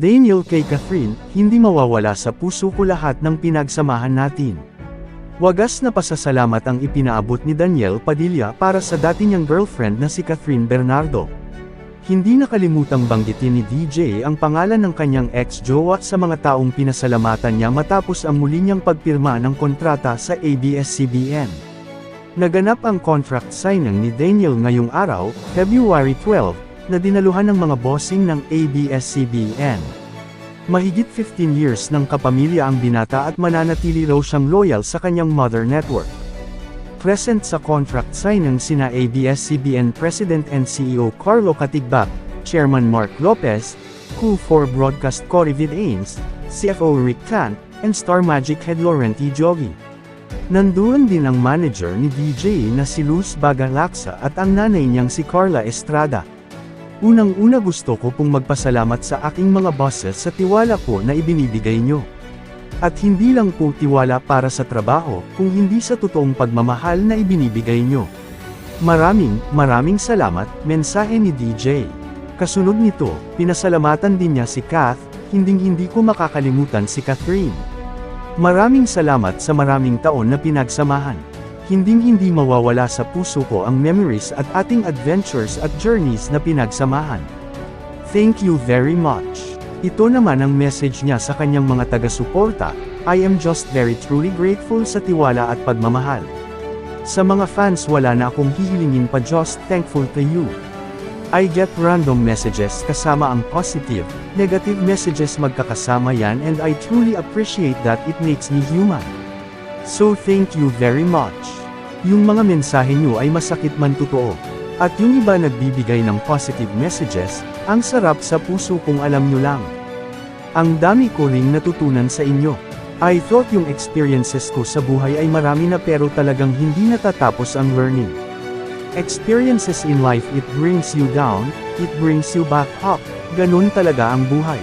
Daniel kay Catherine, hindi mawawala sa puso ko lahat ng pinagsamahan natin. Wagas na pasasalamat ang ipinaabot ni Daniel Padilla para sa dati niyang girlfriend na si Catherine Bernardo. Hindi nakalimutang banggitin ni DJ ang pangalan ng kanyang ex-jowa sa mga taong pinasalamatan niya matapos ang muli niyang pagpirma ng kontrata sa ABS-CBN. Naganap ang contract signing ni Daniel ngayong araw, February 12, na dinaluhan ng mga bossing ng ABS-CBN. Mahigit 15 years ng kapamilya ang binata at mananatili raw siyang loyal sa kanyang mother network. Present sa contract signing sina ABS-CBN President and CEO Carlo Katigbak, Chairman Mark Lopez, Q4 Broadcast Cory Vidains, CFO Rick Tan, and Star Magic head Laurenti Jogi. Nandoon din ang manager ni DJ na si Luz Bagalaksa at ang nanay niyang si Carla Estrada. Unang-una gusto ko pong magpasalamat sa aking mga bosses sa tiwala po na ibinibigay nyo. At hindi lang po tiwala para sa trabaho, kung hindi sa totoong pagmamahal na ibinibigay nyo. Maraming, maraming salamat, mensahe ni DJ. Kasunod nito, pinasalamatan din niya si Kath, hinding-hindi ko makakalimutan si Catherine. Maraming salamat sa maraming taon na pinagsamahan. Hinding-hindi mawawala sa puso ko ang memories at ating adventures at journeys na pinagsamahan. Thank you very much. Ito naman ang message niya sa kanyang mga taga-suporta, I am just very truly grateful sa tiwala at pagmamahal. Sa mga fans wala na akong hihilingin pa just thankful to you. I get random messages kasama ang positive, negative messages magkakasama yan and I truly appreciate that it makes me human. So thank you very much. Yung mga mensahe nyo ay masakit man totoo. At yung iba nagbibigay ng positive messages, ang sarap sa puso kung alam nyo lang. Ang dami ko ring natutunan sa inyo. I thought yung experiences ko sa buhay ay marami na pero talagang hindi natatapos ang learning. Experiences in life it brings you down, it brings you back up, ganun talaga ang buhay.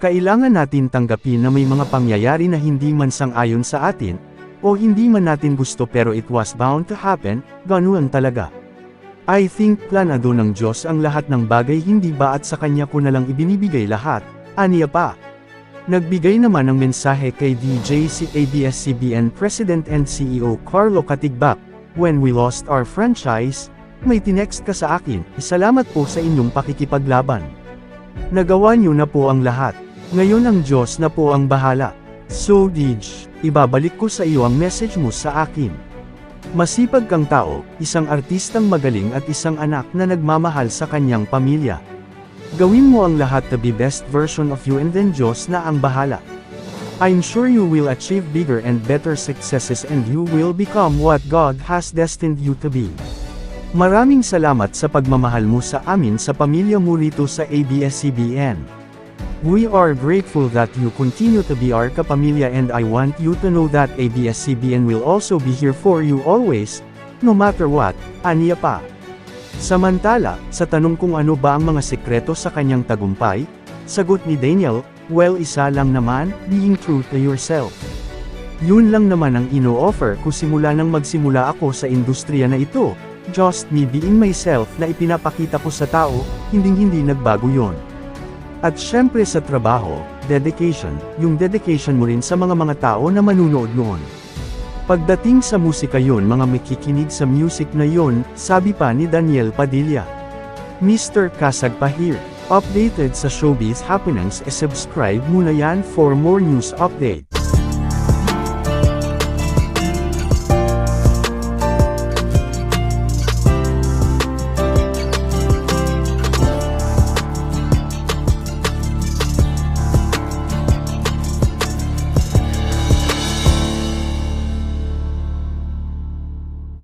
Kailangan natin tanggapin na may mga pangyayari na hindi man sang-ayon sa atin, o hindi man natin gusto pero it was bound to happen, ganun talaga. I think planado ng Diyos ang lahat ng bagay hindi ba at sa Kanya ko na lang ibinibigay lahat, aniya pa. Nagbigay naman ng mensahe kay DJ si ABS-CBN President and CEO Carlo Katigbak, when we lost our franchise, may tinext ka sa akin, salamat po sa inyong pakikipaglaban. Nagawa niyo na po ang lahat. Ngayon ang Diyos na po ang bahala. So Dij, ibabalik ko sa iyo ang message mo sa akin. Masipag kang tao, isang artistang magaling at isang anak na nagmamahal sa kanyang pamilya. Gawin mo ang lahat to be best version of you and then Diyos na ang bahala. I'm sure you will achieve bigger and better successes and you will become what God has destined you to be. Maraming salamat sa pagmamahal mo sa amin sa pamilya mo rito sa ABS-CBN. We are grateful that you continue to be our kapamilya and I want you to know that ABS-CBN will also be here for you always, no matter what, aniya pa. Samantala, sa tanong kung ano ba ang mga sekreto sa kanyang tagumpay, sagot ni Daniel, well isa lang naman, being true to yourself. Yun lang naman ang ino-offer ko simula nang magsimula ako sa industriya na ito, just me being myself na ipinapakita ko sa tao, hinding-hindi nagbago yon. At syempre sa trabaho, dedication, yung dedication mo rin sa mga mga tao na manunood noon. Pagdating sa musika yon mga makikinig sa music na yon, sabi pa ni Daniel Padilla. Mr. Kasag here. Updated sa showbiz happenings e subscribe muna yan for more news update.